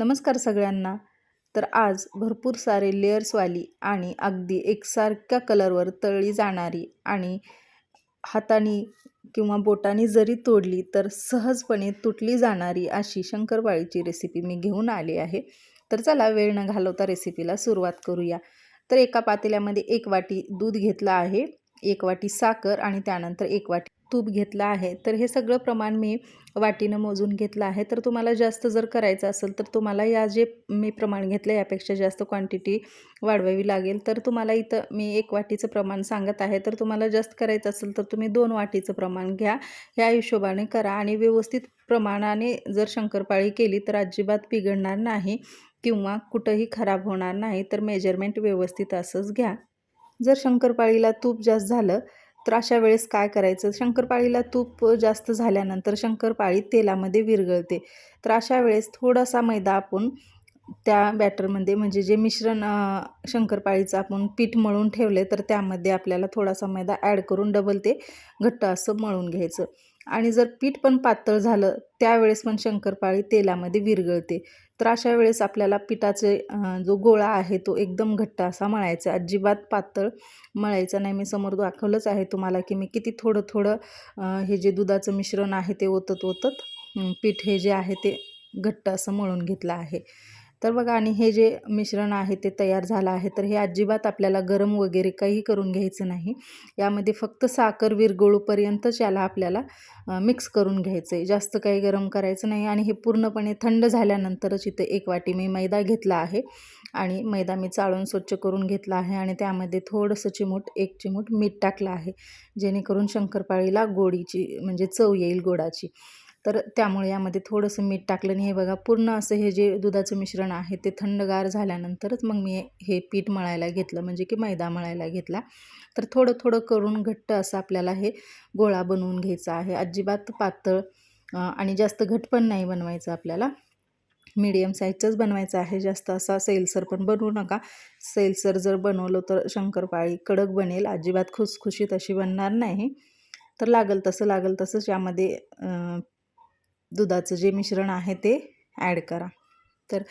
नमस्कार सगळ्यांना. तर आज भरपूर सारे लेयर्सवाली आणि अगदी एकसारख्या कलरवर तळली जाणारी आणि हाताने किंवा बोटाने जरी तोडली तर सहजपणे तुटली जाणारी अशी शंकरपाळीची रेसिपी मी घेऊन आली आहे. तर चला वेळ न घालवता रेसिपीला सुरुवात करूया. तर एका पातेल्यामध्ये एक वाटी दूध घेतलं आहे एक वाटी साखर आणि त्यानंतर एक वाटी तूप घेतलं आहे तर हे सगळं प्रमाण मी वाटीनं मोजून घेतलं आहे. तर तुम्हाला जास्त जर करायचं असेल तर तुम्हाला या जे मी प्रमाण घेतलं यापेक्षा जास्त क्वांटिटी वाढवावी लागेल. तर तुम्हाला इथं मी एक वाटीचं प्रमाण सांगत आहे तर तुम्हाला जास्त करायचं असेल तर तुम्ही दोन वाटीचं प्रमाण घ्या. ह्या हिशोबाने करा आणि व्यवस्थित प्रमाणाने जर शंकरपाळी केली तर अजिबात बिघडणार नाही किंवा कुठंही खराब होणार नाही. तर मेजरमेंट व्यवस्थित असंच घ्या. जर शंकरपाळीला तूप जास्त झालं तर अशा वेळेस काय करायचं? शंकरपाळीला तूप जास्त झाल्यानंतर शंकरपाळी तेलामध्ये विरघळते. तर अशा वेळेस थोडासा मैदा आपण त्या बॅटरमध्ये म्हणजे जे मिश्रण शंकरपाळीचं आपण पीठ मळून ठेवले तर त्यामध्ये आपल्याला थोडासा मैदा ॲड करून डबल ते घट्ट असं मळून घ्यायचं. आणि जर पीठ पण पातळ झालं त्यावेळेस पण शंकरपाळी तेलामध्ये विरघळते. तर अशा वेळेस आपल्याला पिठाचे जो गोळा आहे तो एकदम घट्ट असा मळायचा अजिबात पातळ मळायचा नाही. मी समोर दाखवलंच आहे तुम्हाला की मी किती थोडं थोडं हे जे दुधाचं मिश्रण आहे ते ओतत ओतत पीठ हे जे आहे ते घट्ट असं मळून घेतलं आहे. तर बघा आणि हे जे मिश्रण आहे ते तयार झालं आहे तर हे अजिबात आपल्याला गरम वगैरे काही करून घ्यायचं नाही. यामध्ये फक्त साखर विरगळूपर्यंतच याला आपल्याला मिक्स करून घ्यायचं आहे जास्त काही गरम करायचं नाही आणि हे पूर्णपणे थंड झाल्यानंतरच इथे एक वाटी मी मैदा घेतला आहे आणि मैदा मी चाळून स्वच्छ करून घेतला आहे आणि त्यामध्ये थोडंसं चिमूट एक चिमूट मीठ टाकलं आहे जेणेकरून शंकरपाळीला गोडीची म्हणजे चव येईल गोडाची. तर त्यामुळे यामध्ये थोडंसं मीठ टाकलं आणि हे बघा पूर्ण असं हे जे दुधाचं मिश्रण आहे ते थंडगार झाल्यानंतरच मग मी हे पीठ मळायला घेतलं म्हणजे की मैदा मळायला घेतला. तर थोडं थोडं करून घट्ट असं आपल्याला हे गोळा बनवून घ्यायचा आहे. अजिबात पातळ आणि जास्त घट पण नाही बनवायचं आपल्याला. मीडियम साईजचंच बनवायचं आहे. जास्त असा सेलसर पण बनवू नका. सेलसर जर बनवलं तर शंकरपाळी कडक बनेल. अजिबात खुसखुशीत अशी बनणार नाही. तर लागल तसं लागल तसंच यामध्ये दुधाचं जे मिश्रण आहे ते ॲड करा. तर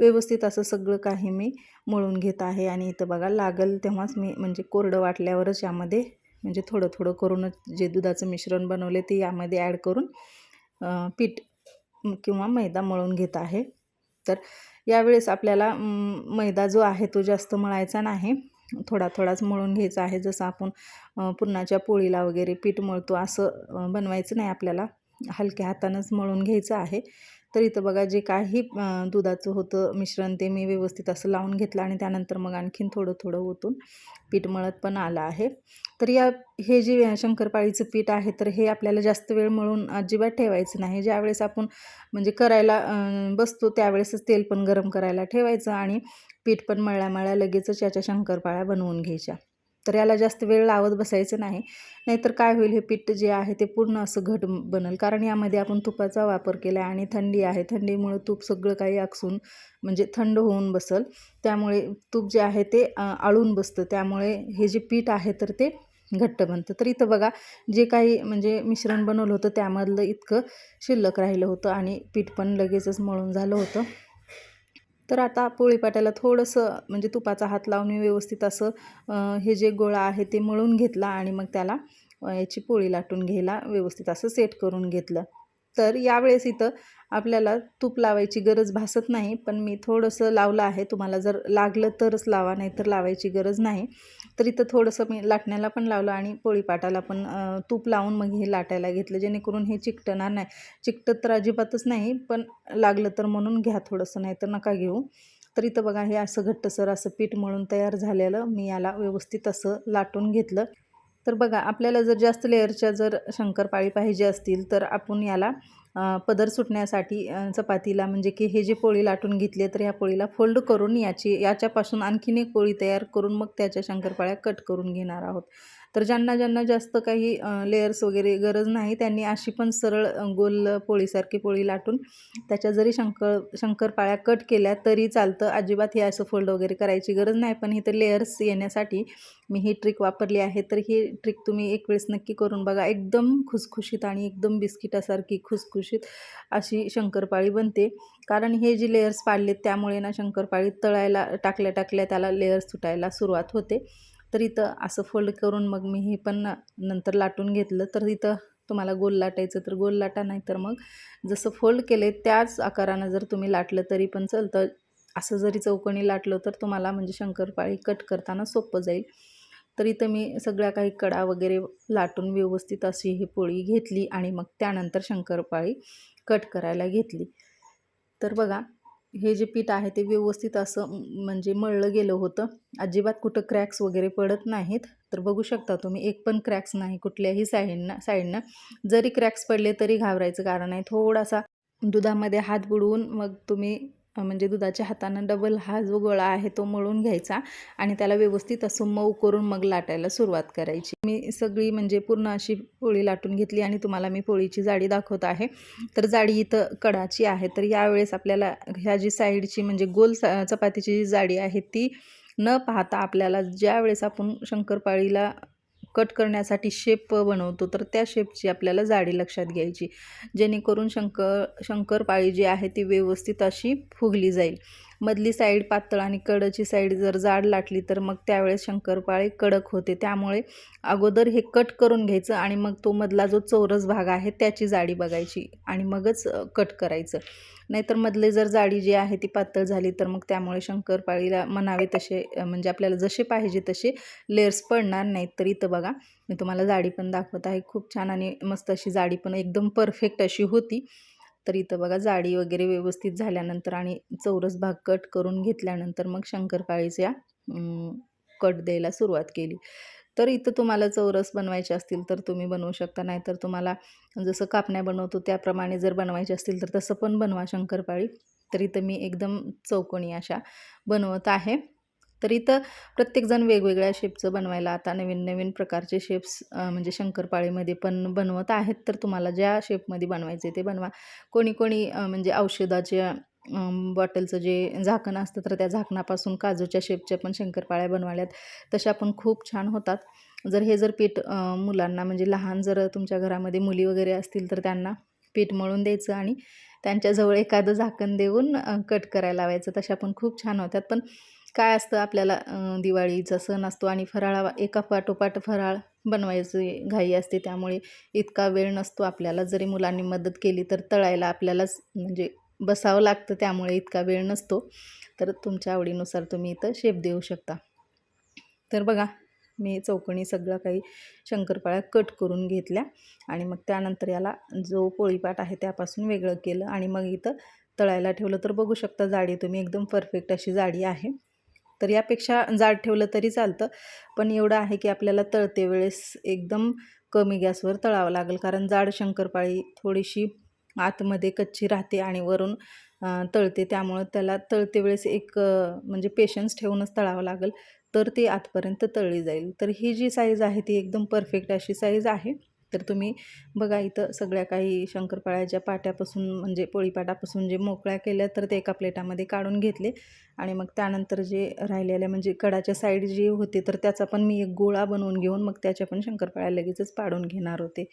व्यवस्थित असं सगळं काही मी मळून घेत आहे आणि इथं बघा लागल तेव्हाच मी म्हणजे कोरडं वाटल्यावरच यामध्ये म्हणजे थोडं थोडं करूनच जे दुधाचं मिश्रण बनवले ते यामध्ये ॲड करून पीठ किंवा मैदा मळून घेत आहे. तर यावेळेस आपल्याला मैदा जो आहे तो जास्त मळायचा नाही. थोडा थोडाच मळून घ्यायचा आहे. जसं आपण पुरणाच्या पोळीला वगैरे पीठ मळतो असं बनवायचं नाही आपल्याला. हलक्या हातानंच मळून घ्यायचं आहे. तर इथं बघा जे काही दुधाचं होतं मिश्रण ते मी व्यवस्थित असं लावून घेतलं आणि त्यानंतर मग आणखीन थोडं थोडं ओतून पीठ मळत पण आलं आहे. तर या हे जे शंकरपाळीचं पीठ आहे तर हे आपल्याला जास्त वेळ मळून अजिबात ठेवायचं नाही. ज्यावेळेस आपण म्हणजे करायला बसतो त्यावेळेसच तेल पण गरम करायला ठेवायचं आणि पीठ पण मळल्या मळल्या लगेचच याच्या शंकरपाळ्या बनवून घ्यायच्या. तर याला जास्त वेळ लावत बसायचं नाही. नाहीतर काय होईल हे पीठ जे आहे ते पूर्ण असं घट बनल. कारण यामध्ये आपण तुपाचा वापर केला आहे आणि थंडी आहे. थंडीमुळे तूप सगळं काही आकसून म्हणजे थंड होऊन बसल. त्यामुळे तूप जे आहे ते आळून बसतं. त्यामुळे हे जे पीठ आहे तर ते घट्ट बनतं. तर इथं बघा जे काही म्हणजे मिश्रण बनवलं होतं त्यामधलं इतकं शिल्लक राहिलं होतं आणि पीठ पण लगेचच मळून झालं होतं. तर आता पोळीपाट्याला थोडंसं म्हणजे तुपाचा हात लावून मी व्यवस्थित असं हे जे गोळा आहे ते मळून घेतला आणि मग त्याला याची पोळी लाटून घ्यायला व्यवस्थित असं सेट करून घेतलं. तर यावेळेस इथं आपल्याला तूप लावायची गरज भासत नाही पण मी थोडंसं लावलं आहे. तुम्हाला जर लागलं तरच लावा नाही तर लावायची गरज नाही. तर इथं थोडंसं मी लाटण्याला पण लावलं आणि पोळीपाटाला पण तूप लावून मग हे लाटायला घेतलं. जेणेकरून हे चिकटणार नाही. चिकटत तर अजिबातच नाही पण लागलं तर म्हणून घ्या थोडंसं नाही तर नका घेऊ. तर इथं बघा हे असं घट्टसर असं पीठ मळून तयार झालेलं. मी याला व्यवस्थित असं लाटून घेतलं. तर बघा आपल्याला जर जास्त लेअरच्या जर शंकरपाळी पाहिजे असतील तर आपण याला पदर सुटण्यासाठी चपातीला म्हणजे की हे जे पोळी लाटून घेतली तर ह्या पोळीला फोल्ड करून याची याच्यापासून आणखीन एक पोळी तयार करून मग त्याच्या शंकरपाळ्या कट करून घेणार आहोत. तर ज्यांना ज्यांना जास्त काही लेयर्स वगैरे गरज नाही त्यांनी अशी पण सरळ गोल पोळीसारखी पोळी लाटून त्याच्या जरी शंकर शंकरपाळ्या कट केल्या तरी चालतं. अजिबात हे असं फोल्ड वगैरे करायची गरज नाही. पण इथं लेयर्स येण्यासाठी मी ही ट्रिक वापरली आहे. तर ही ट्रिक तुम्ही एक वेळेस नक्की करून बघा. एकदम खुसखुशीत आणि एकदम बिस्किटासारखी खुसखुशीत अशी शंकरपाळी बनते. कारण हे जी लेयर्स पाडलेत त्यामुळे ना शंकरपाळी तळायला टाकल्या टाकल्या त्याला लेयर्स सुटायला सुरुवात होते. तर इथं असं फोल्ड करून मग मी हे पण नंतर लाटून घेतलं. तर इथं तुम्हाला गोल लाटायचं तर गोल लाटा नाही तर मग जसं फोल्ड केले त्याच आकारानं जर तुम्ही लाटलं तरी पण चलतं. असं जरी चौकोनी लाटलं तर तुम्हाला म्हणजे शंकरपाळी कट करताना सोपं जाईल. तर इथं मी सगळ्या काही कडा वगैरे लाटून व्यवस्थित अशी ही पोळी घेतली आणि मग त्यानंतर शंकरपाळी कट करायला घेतली. तर बघा हे जे पीठ आहे ते व्यवस्थित असं म्हणजे मळलं गेलं होतं. अजिबात कुठं क्रॅक्स वगैरे पडत नाहीत. तर बघू शकता तुम्ही एक पण क्रॅक्स नाही कुठल्याही साईडनं साईडनं. जरी क्रॅक्स पडले तरी घाबरायचं कारण आहे. थोडासा दुधामध्ये हात बुडवून मग तुम्ही म्हणजे दुधाच्या हातानं डबल हा जो गोळा आहे तो मळून घ्यायचा आणि त्याला व्यवस्थित असं मऊ करून मग लाटायला सुरुवात करायची. मी सगळी म्हणजे पूर्ण अशी पोळी लाटून घेतली आणि तुम्हाला मी पोळीची जाडी दाखवत आहे. तर जाडी इथं कडाची आहे. तर यावेळेस आपल्याला ह्या जी साईडची म्हणजे गोल सा चपातीची जी जाडी आहे ती न पाहता आपल्याला ज्या वेळेस आपण शंकरपाळीला कट करण्यासाठी शेप बनवतो तर त्या शेपची आपल्याला जाडी लक्षात घ्यायची. जेणेकरून शंकर शंकरपाळी जी आहे ती व्यवस्थित अशी फुगली जाईल. मधली साईड पातळ आणि कडची साईड जर जाड लाटली तर मग त्यावेळेस शंकरपाळे कडक होते. त्यामुळे अगोदर हे कट करून घ्यायचं आणि मग तो मधला जो चौरस भाग आहे त्याची जाडी बघायची आणि मगच कट करायचं. नाहीतर मधले जर जाडी जी आहे ती पातळ झाली तर मग त्यामुळे शंकरपाळीला म्हणावे तसे म्हणजे आपल्याला जसे पाहिजे तसे लेअर्स पडणार नाहीत. तर इथं बघा मी तुम्हाला जाडी पण दाखवत आहे. खूप छान आणि मस्त अशी जाडी पण एकदम परफेक्ट अशी होती. तर इथं बघा जाडी वगैरे व्यवस्थित झाल्यानंतर आणि चौरस भाग कट करून घेतल्यानंतर मग शंकरपाळीच्या कट द्यायला सुरुवात केली. तर इथं तुम्हाला चौरस बनवायचे असतील तर तुम्ही बनवू शकता नाहीतर तुम्हाला जसं कापण्या बनवतो त्याप्रमाणे जर बनवायचे असतील तर तसं पण बनवा शंकरपाळी. तर इथं मी एकदम चौकोनी अशा बनवत आहे. तर इथं प्रत्येकजण वेगवेगळ्या शेपचं बनवायला आता नवीन नवीन प्रकारचे शेप्स म्हणजे शंकरपाळीमध्ये पण बनवत आहेत. तर तुम्हाला ज्या शेपमध्ये बनवायचे ते बनवा. कोणी कोणी म्हणजे औषधाच्या बॉटलचं जे झाकण असतं तर त्या झाकणापासून काजूच्या शेपच्या पण शंकरपाळ्या बनवाल्यात. तशा पण खूप छान होतात. जर हे जर पीठ मुलांना म्हणजे लहान जर तुमच्या घरामध्ये मुली वगैरे असतील तर त्यांना पीठ मळून द्यायचं आणि त्यांच्याजवळ एखादं झाकण देऊन कट करायला लावायचं. तशा पण खूप छान होतात. पण काय असतं आपल्याला दिवाळीचा सण असतो आणि फराळा एका पाठोपाठ फराळ बनवायची घाई असते. त्यामुळे इतका वेळ नसतो आपल्याला. जरी मुलांनी मदत केली तर तळायला आपल्यालाच म्हणजे बसावं लागतं. त्यामुळे इतका वेळ नसतो. तर तुमच्या आवडीनुसार तुम्ही इथं शेप देऊ शकता. तर बघा मी चौकणी सगळं काही शंकरपाळ्या कट करून घेतल्या आणि मग त्यानंतर याला जो पोळीपाट आहे त्यापासून वेगळं केलं आणि मग इथं तळायला ठेवलं. तर बघू शकता जाडी तुम्ही एकदम परफेक्ट अशी जाडी आहे. तर यापेक्षा जाड ठेवलं तरी चालतं. पण एवढं आहे की आपल्याला तळते वेळेस एकदम कमी गॅसवर तळावं लागेल. कारण जाड शंकरपाळी थोडीशी आतमध्ये कच्ची राहते आणि वरून तळते. त्यामुळं त्याला तळते वेळेस एक म्हणजे पेशन्स ठेवूनच तळावं लागेल. तर ती आतपर्यंत तळली जाईल. तर ही जी साईज आहे ती एकदम परफेक्ट अशी साईज आहे. तर तुम्ही बघा इथं सगळ्या काही शंकरपाळ्याच्या पाट्यापासून म्हणजे पोळीपाटापासून जे मोकळ्या केल्या तर ते एका प्लेटामध्ये काढून घेतले. आणि मग त्यानंतर जे राहिलेल्या म्हणजे कडाच्या साईड जे होते तर त्याचा पण मी एक गोळा बनवून घेऊन मग त्याच्या पण शंकरपाळ्या लगेचच पाडून घेणार होते.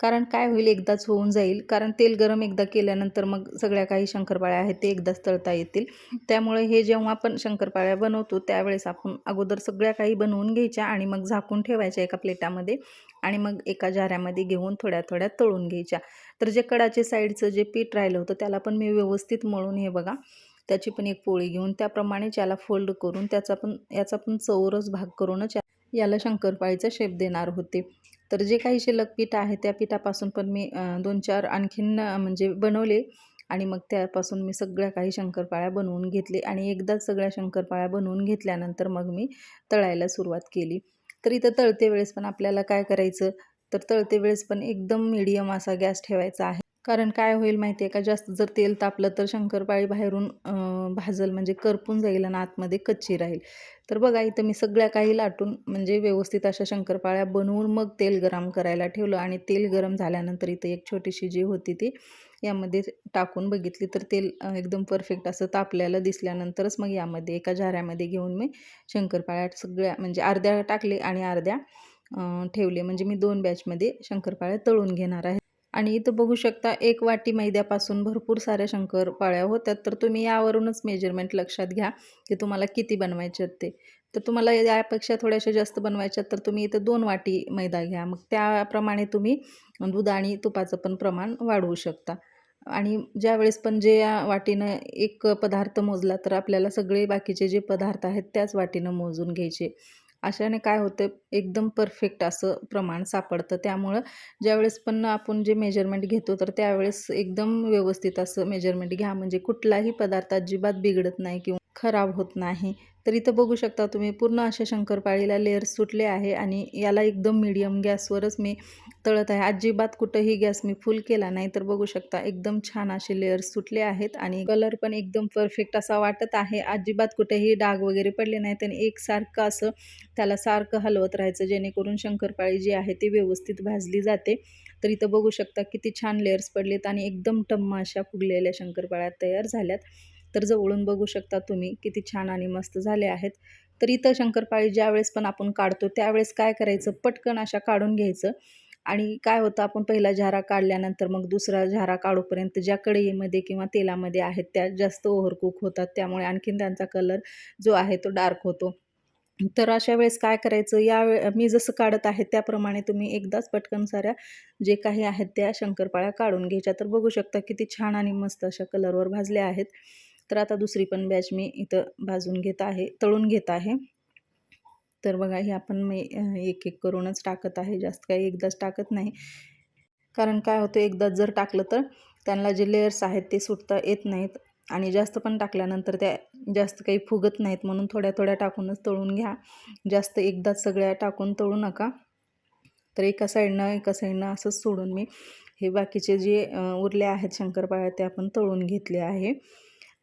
कारण काय होईल? एकदाच होऊन जाईल. कारण तेल गरम एकदा केल्यानंतर मग सगळ्या काही शंकरपाळ्या आहेत ते एकदाच तळता येतील. त्यामुळे हे जेव्हा आपण शंकरपाळ्या बनवतो त्यावेळेस आपण अगोदर सगळ्या काही बनवून घ्यायच्या आणि मग झाकून ठेवायच्या एका प्लेटामध्ये आणि मग एका जाऱ्यामध्ये घेऊन थोड्या थोड्या तळून घ्यायच्या. तर जे कडाचे साईडचं जे पीठ राहिलं होतं त्याला पण मी व्यवस्थित मळून हे बघा त्याची पण एक पोळी घेऊन त्याप्रमाणे त्याला फोल्ड करून त्याचा पण याचा पण चौरस भाग करूनच याला शंकरपाळीचा शेप देणार होते. तर जे काही शिल्लक पीठ आहे त्या पिठापासून पण मी दोन चार आणखीन म्हणजे बनवले. आणि मग त्यापासून मी सगळ्या काही शंकरपाळ्या बनवून घेतले. आणि एकदाच सगळ्या शंकरपाळ्या बनवून घेतल्यानंतर मग मी तळायला सुरुवात केली. तर इथं तळते वेळेस पण आपल्याला काय करायचं? तर तळते वेळेस पण एकदम मिडियम असा गॅस ठेवायचा आहे. कारण काय होईल माहिती आहे का? जास्त जर तेल तापलं तर शंकरपाळी बाहेरून भाजल म्हणजे करपून जाईल आणि आतमध्ये कच्ची राहील. तर बघा इथं मी सगळ्या काही लाटून म्हणजे व्यवस्थित अशा शंकरपाळ्या बनवून मग तेल गरम करायला ठेवलं आणि तेल गरम झाल्यानंतर इथं एक छोटीशी जी होती ती यामध्ये टाकून बघितली तर तेल एकदम परफेक्ट असं तापल्याला दिसल्यानंतरच मग यामध्ये एका झाऱ्यामध्ये घेऊन मी शंकरपाळ्या सगळ्या म्हणजे अर्ध्या टाकले आणि अर्ध्या ठेवले. म्हणजे मी दोन बॅचमध्ये शंकरपाळ्या तळून घेणार आहे. आणि इथं बघू शकता एक वाटी मैद्यापासून भरपूर साऱ्या शंकरपाळ्या होत्यात तर तुम्ही यावरूनच मेजरमेंट लक्षात घ्या की तुम्हाला किती बनवायचे आहेत ते. तर तुम्हाला यापेक्षा थोड्याशा जास्त बनवायच्या तर तुम्ही इथं दोन वाटी मैदा घ्या. मग त्याप्रमाणे तुम्ही दूध आणि तुपाचं पण प्रमाण वाढवू शकता. आणि ज्यावेळेस पण जे या वाटीनं एक पदार्थ मोजला तर आपल्याला सगळे बाकीचे जे पदार्थ आहेत त्याच वाटीनं मोजून घ्यायचे. अशाने काय होतं एकदम परफेक्ट असं प्रमाण सापडतं. त्यामुळं ज्यावेळेस पण आपण जे मेजरमेंट घेतो तर त्यावेळेस एकदम व्यवस्थित असं मेजरमेंट घ्या. म्हणजे कुठलाही पदार्थ अजिबात बिघडत नाही किंवा खराब होत नाही. तर इथं बघू शकता तुम्ही पूर्ण अशा शंकरपाळीला लेअर्स सुटले आहे आणि याला एकदम मीडियम गॅसवरच मी तळत आहे. अजिबात कुठंही गॅस मी फुल केला नाही. तर बघू शकता एकदम छान असे लेअर्स सुटले आहेत आणि कलर पण एकदम परफेक्ट असा वाटत आहे. अजिबात कुठेही डाग वगैरे पडले नाहीत आणि एकसारखं असं त्याला सारखं हलवत राहायचं जेणेकरून शंकरपाळी जी आहे ती व्यवस्थित भाजली जाते. तर इथं बघू शकता किती छान लेअर्स पडलेत आणि एकदम टम्म अशा फुगलेल्या शंकरपाळ्या तयार झाल्यात. तर जवळून बघू शकता तुम्ही किती छान आणि मस्त झाले आहेत. तर इथं शंकरपाळी ज्यावेळेस पण आपण काढतो त्यावेळेस काय करायचं? पटकन अशा काढून घ्यायचं. आणि काय होतं आपण पहिला झारा काढल्यानंतर मग दुसरा झारा काढूपर्यंत ज्या कढईमध्ये किंवा तेलामध्ये आहेत त्या जास्त ओव्हरकुक होतात. त्यामुळे आणखीन त्यांचा कलर जो आहे तो डार्क होतो. तर अशा वेळेस काय करायचं? या वे मी जसं काढत आहे त्याप्रमाणे तुम्ही एकदाच पटकन साऱ्या जे काही आहेत त्या शंकरपाळ्या काढून घ्यायच्या. तर बघू शकता किती छान आणि मस्त अशा कलरवर भाजल्या आहेत. तर आता दुसरी पण बॅच मी इथं भाजून घेत आहे तळून घेत आहे. तर बघा हे आपण मी एक एक करूनच टाकत आहे. जास्त काही एकदाच टाकत नाही. कारण काय होतं एकदाच जर टाकलं तर त्यांना जे लेयर्स आहेत ते सुटता येत नाहीत आणि जास्त पण टाकल्यानंतर त्या जास्त काही फुगत नाहीत म्हणून थोड्या थोड्या टाकूनच तळून घ्या. जास्त एकदाच सगळ्या टाकून तळू नका. तर एका साईडनं एका साईडनं असंच सोडून मी हे बाकीचे जे उरले आहेत शंकरपाळ्या ते आपण तळून घेतले आहे.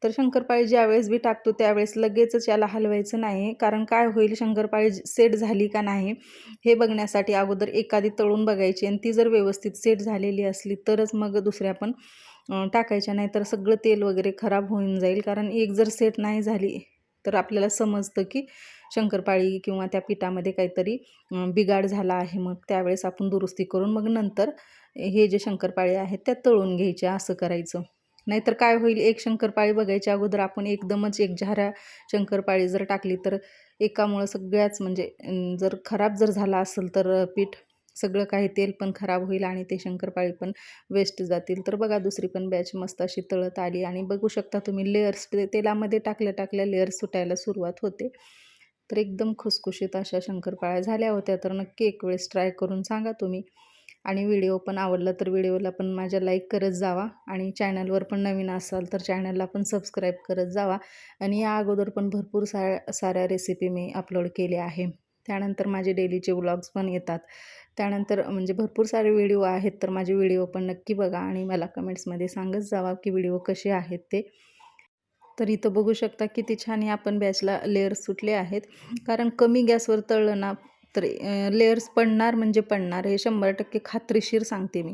तर शंकरपाळी ज्यावेळेस बी टाकतो त्यावेळेस लगेचच याला हलवायचं नाही. कारण काय होईल शंकरपाळी सेट झाली का नाही हे बघण्यासाठी अगोदर एखादी तळून बघायची आणि ती जर व्यवस्थित सेट झालेली असली तरच मग दुसऱ्या पण टाकायच्या. नाही तर सगळं तेल वगैरे खराब होऊन जाईल. कारण एक जर सेट नाही झाली तर आपल्याला समजतं की शंकरपाळी किंवा त्या पिठामध्ये काहीतरी बिघाड झाला आहे. मग त्यावेळेस आपण दुरुस्ती करून मग नंतर हे जे शंकरपाळी आहेत त्या तळून घ्यायच्या असं करायचं. नाहीतर काय होईल? एक शंकरपाळी बघायच्या अगोदर आपण एकदमच एक झाऱ्या शंकरपाळी जर टाकली तर एकामुळं सगळ्याच म्हणजे जर खराब जर झाला असेल तर पीठ सगळं काही तेल पण खराब होईल आणि ते शंकरपाळी पण वेस्ट जातील. तर बघा दुसरी पण बॅच मस्त अशी तळत आली आणि बघू शकता तुम्ही लेअर्स तेलामध्ये टाकल्या टाकल्या लेअर्स सुटायला सुरुवात होते. तर एकदम खुसखुशीत अशा शंकरपाळ्या झाल्या होत्या. तर नक्की एक वेळेस ट्राय करून सांगा तुम्ही. आणि व्हिडिओ पण आवडला तर व्हिडिओला पण माझ्या लाईक करत जावा आणि चॅनलवर पण नवीन असाल तर चॅनलला पण सबस्क्राईब करत जावा. आणि या अगोदर पण भरपूर सा साऱ्या रेसिपी मी अपलोड केल्या आहे. त्यानंतर माझे डेलीचे व्लॉग्स पण येतात. त्यानंतर म्हणजे भरपूर सारे व्हिडिओ आहेत तर माझे व्हिडिओ पण नक्की बघा आणि मला कमेंट्समध्ये सांगत जावा की व्हिडिओ कसे आहेत ते. तर इथं बघू शकता किती छान आपण बॅचला लेअर्स सुटले आहेत. कारण कमी गॅसवर तळलं ना तर लेअर्स पडणार म्हणजे पडणार हे शंभर टक्के खात्रीशीर सांगते मी.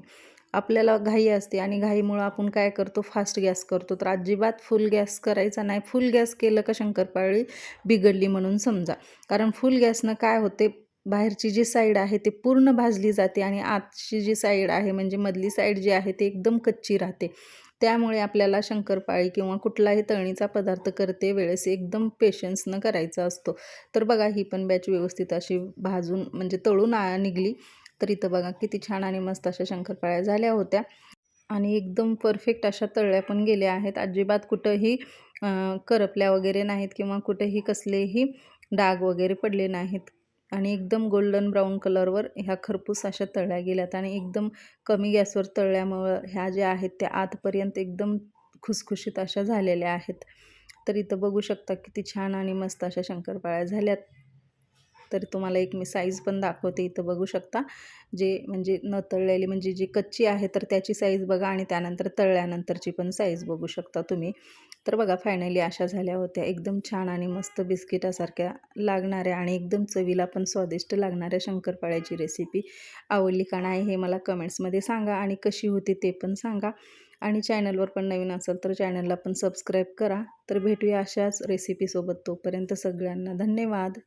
आपल्याला घाई असते आणि घाईमुळं आपण काय करतो? फास्ट गॅस करतो. तर अजिबात फुल गॅस करायचा नाही. फुल गॅस केलं का शंकरपाळी बिघडली म्हणून समजा. कारण फुल गॅसनं काय होते? बाहेरची जी साईड आहे ते पूर्ण भाजली जाते आणि आतची जी साईड आहे म्हणजे मधली साईड जी आहे ते एकदम कच्ची राहते. त्यामुळे आपल्याला शंकरपाळी किंवा कुठलाही तळणीचा पदार्थ करते वेळेस एकदम पेशन्सनं करायचा असतो. तर बघा ही पण बॅच व्यवस्थित अशी भाजून म्हणजे तळून निघली. तर इथं बघा किती छान आणि मस्त अशा शंकरपाळ्या झाल्या होत्या. आणि एकदम परफेक्ट अशा तळल्या पण गेल्या आहेत. अजिबात कुठंही करपल्या वगैरे नाहीत किंवा कुठेही कसलेही डाग वगैरे पडले नाहीत. आणि एकदम गोल्डन ब्राऊन कलरवर ह्या खरपूस अशा तळल्या गेल्यात आणि एकदम कमी गॅसवर तळल्यामुळं ह्या ज्या आहेत त्या आतपर्यंत एकदम खुसखुशीत अशा झालेल्या आहेत. तर इथं बघू शकता किती छान आणि मस्त अशा शंकरपाळ्या झाल्यात. तर तुम्हाला एक मी साईज पण दाखवते. इथं बघू शकता जे म्हणजे न तळलेली म्हणजे जी कच्ची आहे तर त्याची साईज बघा आणि त्यानंतर तळल्यानंतरची पण साईज बघू शकता तुम्ही. तर बघा फायनली अशा झाल्या होत्या. एकदम छान आणि मस्त बिस्किटासारख्या लागणाऱ्या आणि एकदम चवीला पण स्वादिष्ट लागणाऱ्या शंकरपाळ्याची रेसिपी आवडली का नाही हे मला कमेंट्समध्ये सांगा आणि कशी होती ते पण सांगा. आणि चॅनलवर पण नवीन असेल तर चॅनलला पण सबस्क्राईब करा. तर भेटूया अशाच रेसिपीसोबत तोपर्यंत सगळ्यांना धन्यवाद.